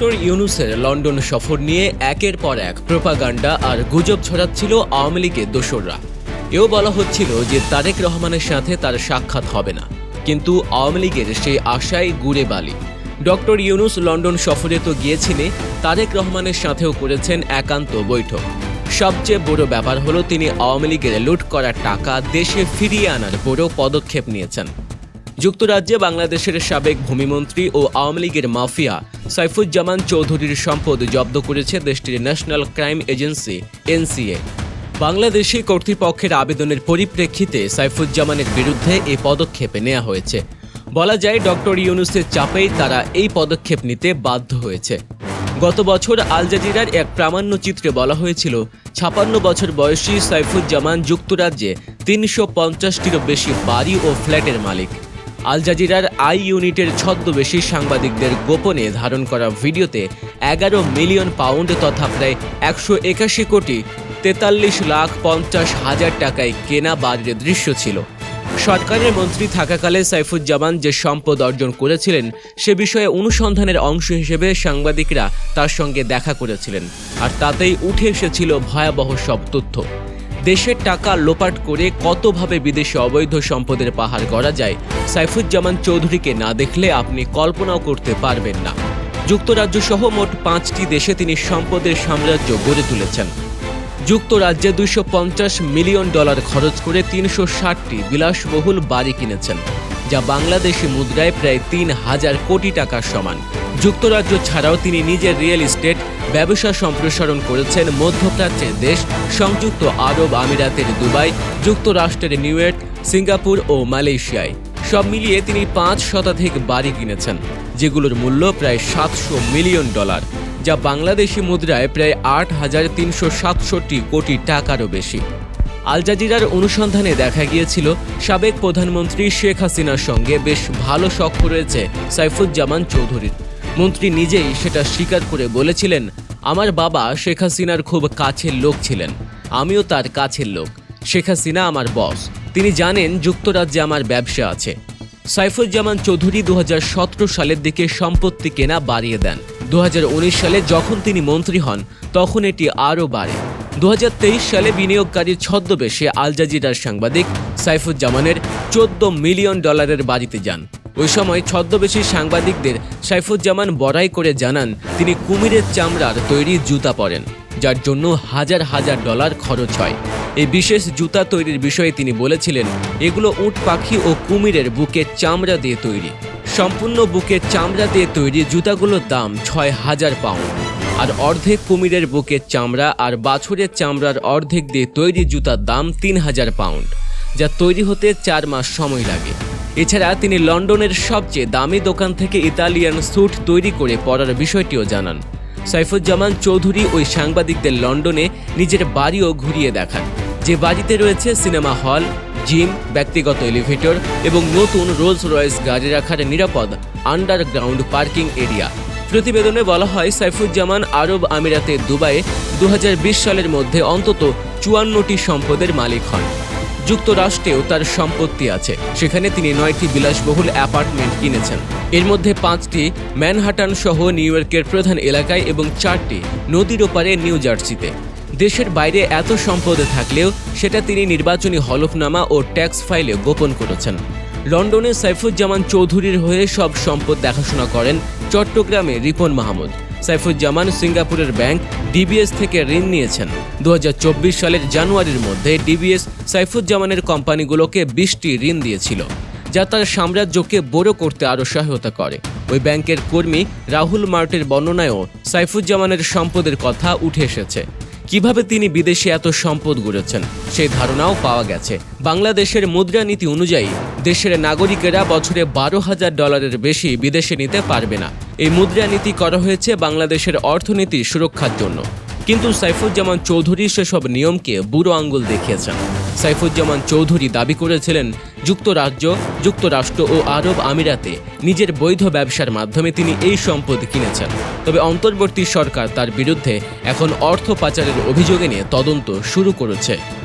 Doctor ইউনুসের London সফর নিয়ে একের পর এক প্রোপাগান্ডা আর গুজব ছড়াচ্ছিল আওয়ামী লীগের দোসররা। এও বলা হচ্ছিল যে তারেক রহমানের সাথে তার সাক্ষাৎ হবে না। কিন্তু আওয়ামী লীগের সেই আশায় গুড়ে বালি। ডক্টর ইউনুস লন্ডন সফরে তো গিয়েছিলেন তারেক রহমানের সাথেও করেছেন একান্ত বৈঠক। সবচেয়ে বড় ব্যাপার হলো তিনি আওয়ামী লীগের লুট করা টাকা দেশে ফিরিয়ে আনার বড় পদক্ষেপ নিয়েছেন। যুক্তরাজ্যে বাংলাদেশের সাবেক ভূমিমন্ত্রী ও আওয়ামী লীগের মাফিয়া সাইফুজ্জামান চৌধুরীর সম্পদ জব্দ করেছে দেশটির National Crime Agency, NCA. Bangladeshi কর্তৃপক্ষের আবেদনের পরিপ্রেক্ষিতে সাইফুজ্জামানের বিরুদ্ধে এই পদক্ষেপ নেওয়া হয়েছে। বলা যায়, ডক্টর ইউনুসের চাপেই তারা এই পদক্ষেপ নিতে বাধ্য হয়েছে। গত বছর আল জাজিরার এক প্রামাণ্য চিত্রে বলা হয়েছিল, ছাপান্ন বছর বয়সী সাইফুজ্জামান যুক্তরাজ্যে তিনশো পঞ্চাশটিরও বেশি বাড়ি ও ফ্ল্যাটের মালিক। আল জাজিরার আই ইউনিটের ছদ্মবেশী সাংবাদিকদের গোপনে ধারণ করা ভিডিওতে এগারো মিলিয়ন পাউন্ড তথা প্রায় একশো একাশি কোটি তেতাল্লিশ লাখ পঞ্চাশ হাজার টাকায় কেনা বাড়ির দৃশ্য ছিল। সরকারের মন্ত্রী থাকাকালে সাইফুজ্জামান যে সম্পদ অর্জন করেছিলেন, সে বিষয়ে অনুসন্ধানের অংশ হিসেবে সাংবাদিকরা তার সঙ্গে দেখা করেছিলেন, আর তাতেই উঠে এসেছিল ভয়াবহ সব তথ্য। দেশের টাকা লোপাট করে কতভাবে বিদেশে অবৈধ সম্পদের পাহাড় করা যায়, সাইফুজ্জামান চৌধুরীকে না দেখলে আপনি কল্পনাও করতে পারবেন না। যুক্তরাজ্য সহ মোট পাঁচটি দেশে তিনি সম্পদের সাম্রাজ্য গড়ে তুলেছেন। যুক্তরাজ্যে পঞ্চাশ মিলিয়ন ডলার খরচ করে তিনশো ষাটটি বিলাসবহুল বাড়ি কিনেছেন। যা বাংলাদেশি মুদ্রায় প্রায় তিন হাজার কোটি টাকার সমান। যুক্তরাজ্য ছাড়াও তিনি নিজের রিয়েল এস্টেট ব্যবসা সম্প্রসারণ করেছেন মধ্যপ্রাচ্যের দেশ, সংযুক্ত আরব আমিরাতের দুবাই, যুক্তরাষ্ট্রের নিউ ইয়র্ক, সিঙ্গাপুর ও মালয়েশিয়ায়। সব মিলিয়ে তিনি পাঁচ শতাধিক বাড়ি কিনেছেন, যেগুলোর মূল্য প্রায় সাতশো মিলিয়ন ডলার, যা বাংলাদেশি মুদ্রায় প্রায় আট হাজার তিনশো সাতষট্টি কোটি টাকারও বেশি। আল জাজিরার অনুসন্ধানে দেখা গিয়েছিল, সাবেক প্রধানমন্ত্রী শেখ হাসিনার সঙ্গে বেশ ভালো সখ্য রয়েছে সাইফুজ্জামান চৌধুরীর। মন্ত্রী নিজেই সেটা স্বীকার করে বলেছিলেন, আমার বাবা শেখ হাসিনার খুব কাছের লোক ছিলেন, আমিও তার কাছের লোক, শেখ হাসিনা আমার বস। তিনি জানেন যুক্তরাজ্যে আমার ব্যবসা আছে। সাইফুজ্জামান চৌধুরী দু হাজার সতেরো সালের দিকে সম্পত্তি কেনা বাড়িয়ে দেন। দু হাজার উনিশ সালে যখন তিনি মন্ত্রী হন, তখন এটি আরও বাড়ে। দু হাজার তেইশ সালে বিনিয়োগকারীর ছদ্মবেশে আল জাজিরার সাংবাদিক সাইফুজ্জামানের চোদ্দ মিলিয়ন ডলারের বাড়িতে যান। ওই সময় ছদ্মবেশী সাংবাদিকদের সাইফুজ্জামান বড়াই করে জানান, তিনি কুমিরের চামড়ার তৈরি জুতা পরেন, যার জন্য হাজার হাজার ডলার খরচ হয়। এই বিশেষ জুতা তৈরির বিষয়ে তিনি বলেছিলেন, এগুলো উট, পাখি ও কুমিরের বুকের চামড়া দিয়ে তৈরি। সম্পূর্ণ বুকের চামড়া দিয়ে তৈরি জুতাগুলোর দাম ছয় হাজার পাউন্ড। আর অর্ধেক কুমিরের বুকের চামড়া আর বাছুরের চামড়ার অর্ধেক দিয়ে তৈরি জুতার দাম তিন হাজার পাউন্ড, যা তৈরি হতে চার মাস সময় লাগে। এছাড়া তিনি লন্ডনের সবচেয়ে দামি দোকান থেকে ইতালিয়ান স্যুট তৈরি করে পরার বিষয়টিও জানান। সাইফুজ্জামান চৌধুরী ওই সাংবাদিকদের লন্ডনে নিজের বাড়িও ঘুরিয়ে দেখান। যে বাড়িতে রয়েছে সিনেমা হল, জিম, ব্যক্তিগত এলিভেটর এবং নতুন রোলস রয়েস গাড়ি রাখার নিরাপদ আন্ডারগ্রাউন্ড পার্কিং এরিয়া। প্রতিবেদনে বলা হয়, সাইফুজ্জামান আরব আমিরাতে দুবাইয়ে দু হাজার বিশ সালের মধ্যে অন্তত চুয়ান্নটি সম্পদের মালিক হন। যুক্তরাষ্ট্রেও তার সম্পত্তি আছে। সেখানে তিনি নয়টি বিলাসবহুল অ্যাপার্টমেন্ট কিনেছেন। এর মধ্যে পাঁচটি ম্যানহাটান সহ নিউ ইয়র্কের প্রধান এলাকায় এবং চারটি নদীর ওপারে নিউ জার্সিতে। দেশের বাইরে এত সম্পদে থাকলেও সেটা তিনি নির্বাচনী হলফনামা ও ট্যাক্স ফাইলে গোপন করেছেন। লন্ডনে সাইফুজ্জামান চৌধুরীর হয়ে সব সম্পদ দেখাশোনা করেন চট্টগ্রামে রিপন মাহমুদ। সাইফুজ্জামান সিঙ্গাপুরের ব্যাংক ডিবিএস থেকে ঋণ নিয়েছেন। দু হাজার চব্বিশ সালের জানুয়ারির মধ্যে ডিবিএস সাইফুজ্জামানের কোম্পানিগুলোকে বিশটি ঋণ দিয়েছিল, যা তার সাম্রাজ্যকে বড় করতে আরও সহায়তা করে। ওই ব্যাংকের কর্মী রাহুল মার্টের বর্ণনায়ও সাইফুজ্জামানের সম্পদের কথা উঠে এসেছে। কীভাবে তিনি বিদেশে এত সম্পদ গড়েছেন, সেই ধারণাও পাওয়া গেছে। বাংলাদেশের মুদ্রানীতি অনুযায়ী, দেশের নাগরিকেরা বছরে বারো হাজার ডলারের বেশি বিদেশে নিতে পারবে না। এই মুদ্রানীতি করা হয়েছে বাংলাদেশের অর্থনীতি সুরক্ষার জন্য। কিন্তু সাইফুজ্জামান চৌধুরী সেসব নিয়মকে বুড়ো আঙ্গুল দেখিয়েছেন। সাইফুজ্জামান চৌধুরী দাবি করেছিলেন যুক্তরাজ্য, যুক্তরাষ্ট্র ও আরব আমিরাতে নিজের বৈধ ব্যবসার মাধ্যমে তিনি এই সম্পদ কিনেছেন। তবে অন্তর্বর্তী সরকার তার বিরুদ্ধে এখন অর্থ পাচারের অভিযোগে নিয়ে তদন্ত শুরু করেছে।